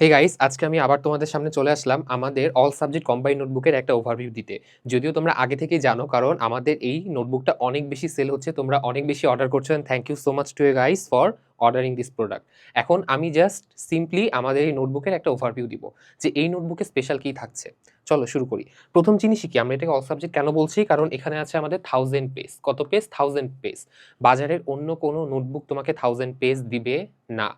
Hey guys আজকে আমি আবার তোমাদের সামনে চলে আসলাম আমাদের অল সাবজেক্ট কম্বাইন নোটবুকের একটা ওভারভিউ দিতে। যদিও তোমরা আগে থেকেই জানো, কারণ আমাদের এই নোটবুকটা অনেক বেশি সেল হচ্ছে, তোমরা অনেক বেশি অর্ডার করছ and thank you so much to a guys for ordering this product এখন আমি জাস্ট সিম্পলি আমাদের এই নোটবুকের একটা ওভারভিউ দিব, যে এই নোটবুকে স্পেশাল কী থাকছে। চলো শুরু করি। প্রথম জিনিসই কি? আমরা এটাকে অল সাবজেক্ট কেন বলছি? কারণ এখানে আছে আমাদের থাউজেন্ড পেজ কত পেজ থাউজেন্ড পেজ বাজারের অন্য কোনো নোটবুক তোমাকে থাউজেন্ড পেজ দিবে না।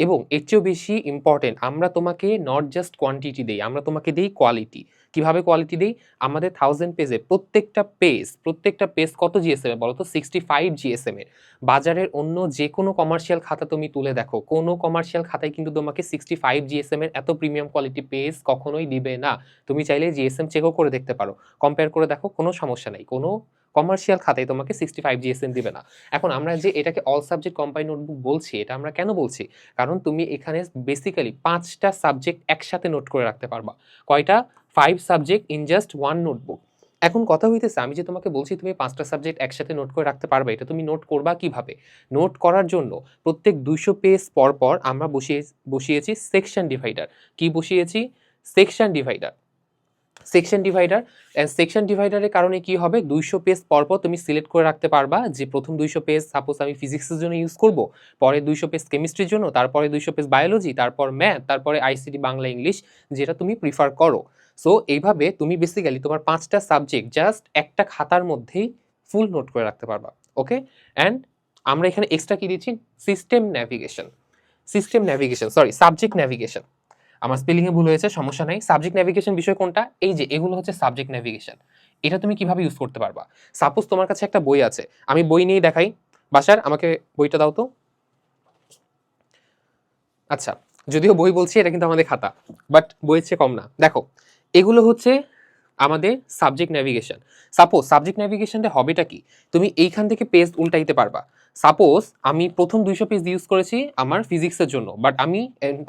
এবং এর চেয়েও বেশি ইম্পর্টেন্ট আমরা তোমাকে নট জাস্ট কোয়ান্টিটি দেই, আমরা তোমাকে দেই কোয়ালিটি কীভাবে কোয়ালিটি দেই? আমাদের থাউজেন্ড পেজে প্রত্যেকটা পেজ প্রত্যেকটা পেজ কত জিএসএম এ বলো তো সিক্সটি ফাইভ জিএসএম এর। বাজারের অন্য যে কোনো কমার্শিয়াল খাতা তুমি তুলে দেখো, কোনো কমার্শিয়াল খাতায় কিন্তু তোমাকে সিক্সটি ফাইভ জিএসএম এর এত প্রিমিয়াম কোয়ালিটি পেজ কখনোই দিবে না। তুমি চাইলে জিএসএম চেকও করে দেখতে পারো। কম্পেয়ার করে দেখো, কোনো সমস্যা নেই। কোনো কমার্শিয়াল খাতায় তোমাকে সিক্সটি ফাইভ জিএসএম দিবে না। এখন আমরা যে এটাকে অল সাবজেক্ট কম্বাইন নোটবুক বলছি, এটা আমরা কেন বলছি? কারণ তুমি এখানে বেসিক্যালি পাঁচটা সাবজেক্ট একসাথে নোট করে রাখতে পারবা। কয়টা? Five subject in just one notebook এখন কথা হইতেছে, আমি যে তোমাকে বলছি তুমি পাঁচটা সাবজেক্ট একসাথে নোট করে রাখতে পারবে, এটা তুমি নোট করবা কীভাবে? নোট করার জন্য প্রত্যেক দুইশো পেজ পর পর আমরা বসিয়ে, বসিয়েছি সেকশন ডিভাইডার কি বসিয়েছি? Section divider section divider. And section ডিভাইডারের কারণে কি হবে? দুইশো পেজ পরপর তুমি সিলেক্ট করে রাখতে পারবা যে প্রথম দুইশো পেজ সাপোজ আমি ফিজিক্সের জন্য ইউজ করব, পরে দুইশো পেজ কেমিস্ট্রির জন্য, তারপরে দুইশো পেজ বায়োলজি তারপর ম্যাথ তারপরে আইসিটি বাংলা ইংলিশ যেটা তুমি প্রিফার করো। সো এইভাবে তুমি বেসিক্যালি তোমার পাঁচটা সাবজেক্ট জাস্ট একটা খাতার মধ্যেই ফুল নোট করে রাখতে পারবা ওকে অ্যান্ড আমরা এখানে এক্সট্রা কি দিচ্ছি? System navigation system navigation sorry subject navigation আমার স্পেলিংয়ে ভুল হয়েছে, সমস্যা নাই। সাবজেক্ট ন্যাভিগেশন বিষয় কোনটা? এই যে, এগুলো হচ্ছে সাবজেক্ট ন্যাভিগেশন এটা তুমি কীভাবে ইউজ করতে পারবা? সাপোজ তোমার কাছে একটা বই আছে, আমি বই নিয়ে দেখাই। বাসার, আমাকে বইটা দাও তো। আচ্ছা যদিও বই বলছি, এটা কিন্তু আমাদের খাতা বাট বইয়ের চেয়ে কম না। দেখো, এগুলো হচ্ছে আমাদের সাবজেক্ট ন্যাভিগেশন সাপোজ সাবজেক্ট ন্যাভিগেশনটা হবেটা কি? তুমি এইখান থেকে পেজ উল্টাইতে পারবা। সাপোজ আমি প্রথম দুইশো পেজ ইউজ করেছি আমার ফিজিক্সের জন্য বাট আমি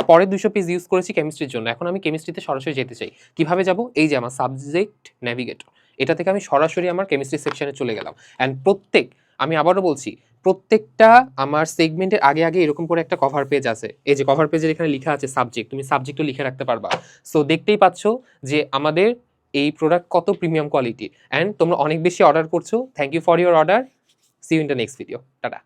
পরের দুইশো পেজ ইউজ করেছি কেমিস্ট্রির জন্য। এখন আমি কেমিস্ট্রিতে সরাসরি যেতে চাই। কীভাবে যাব? এই যে আমার সাবজেক্ট ন্যাভিগেটর এটা থেকে আমি সরাসরি আমার কেমিস্ট্রি সেকশনে চলে গেলাম। অ্যান্ড প্রত্যেক, আমি আবারও বলছি, প্রত্যেকটা আমার সেগমেন্টের আগে আগে এরকম করে একটা কভার পেজ আছে। এই যে কভার পেজের এখানে লেখা আছে সাবজেক্ট তুমি সাবজেক্টও লিখে রাখতে পারবা। সো দেখতেই পাচ্ছ যে আমাদের এই প্রোডাক্ট কত প্রিমিয়াম কোয়ালিটি অ্যান্ড তোমরা অনেক বেশি অর্ডার করছ। Thank you for your order see you in the next video tata